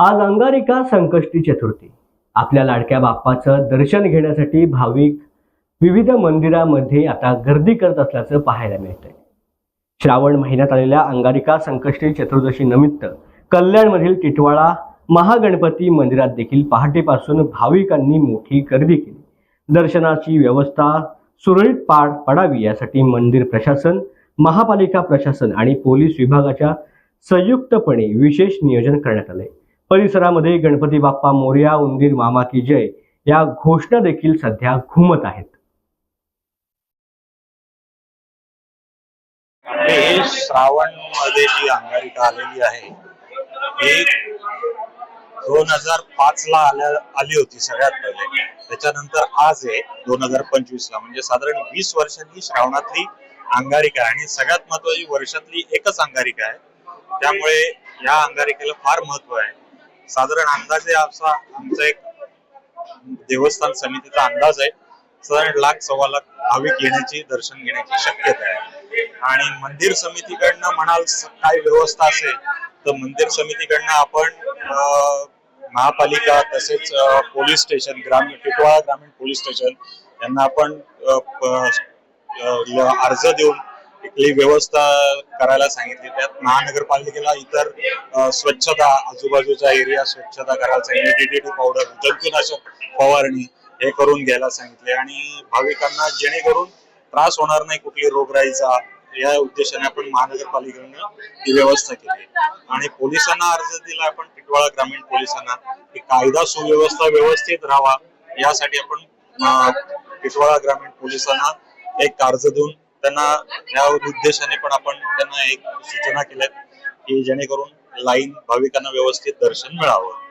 आज अंगारिका संकष्टी चतुर्थी. आपल्या लाडक्या बाप्पाचं दर्शन घेण्यासाठी भाविक विविध मंदिरामध्ये आता गर्दी करत असल्याचं पाहायला मिळतंय. श्रावण महिन्यात आलेल्या अंगारिका संकष्टी चतुर्दशी निमित्त कल्याणमधील टिटवाळा महागणपती मंदिरात देखील पहाटेपासून भाविकांनी मोठी गर्दी केली. दर्शनाची व्यवस्था सुरळीत पार पडावी यासाठी मंदिर प्रशासन महापालिका प्रशासन आणि पोलीस विभागाच्या संयुक्तपणे विशेष नियोजन करण्यात आले परिसरामध्ये गणपती बाप्पा मोर्या उंदीर मामा की जय या घोषणा देखील सध्या घुमत आहेत. श्रावणमध्ये जी अंगारिका आलेली आहे एक दोन हजार पाच ला आल्या आली होती सगळ्यात पहिले. त्याच्यानंतर आज आहे दोन हजार पंचवीस ला. म्हणजे साधारण वीस वर्षांनी श्रावणातली अंगारिका आहे. आणि सगळ्यात महत्वाची वर्षातली एकच अंगारिका आहे. त्यामुळे या अंगारिकेला फार महत्त्व आहे. साधारण अंदाजे असा आमचा एक देवस्थान समितीचा अंदाज आहे. साधारण लाख सव्वा लाख भाविक येण्याची दर्शन घेण्याची शक्यता आहे. आणि मंदिर समितीकडनं म्हणाल काय व्यवस्था असेल तर मंदिर समितीकडनं आपण अं, महापालिका तसेच पोलीस स्टेशन ग्रामीण टिटवाळा ग्रामीण पोलीस स्टेशन यांना आपण अर्ज देऊन इथली व्यवस्था करायला सांगितली? त्यात महानगरपालिकेला इतर स्वच्छता आजूबाजूचा एरिया स्वच्छता करायला सांगितली पावडर जंतुनाशक फवारणी हे करून घ्यायला सांगितले. आणि भाविकांना जेणेकरून त्रास होणार नाही कुठली रोगराईचा या उद्देशाने आपण महानगरपालिकेनं ही व्यवस्था केली. आणि पोलिसांना अर्ज दिला आपण टिटवाळा ग्रामीण पोलिसांना की कायदा सुव्यवस्था व्यवस्थित राहावा. यासाठी आपण टिटवाळा ग्रामीण पोलिसांना एक अर्ज देऊन त्यांना या उद्देशाने पण आपण त्यांना एक सूचना केल्या की जेणेकरून लाईन भाविकांना व्यवस्थित दर्शन मिळावं.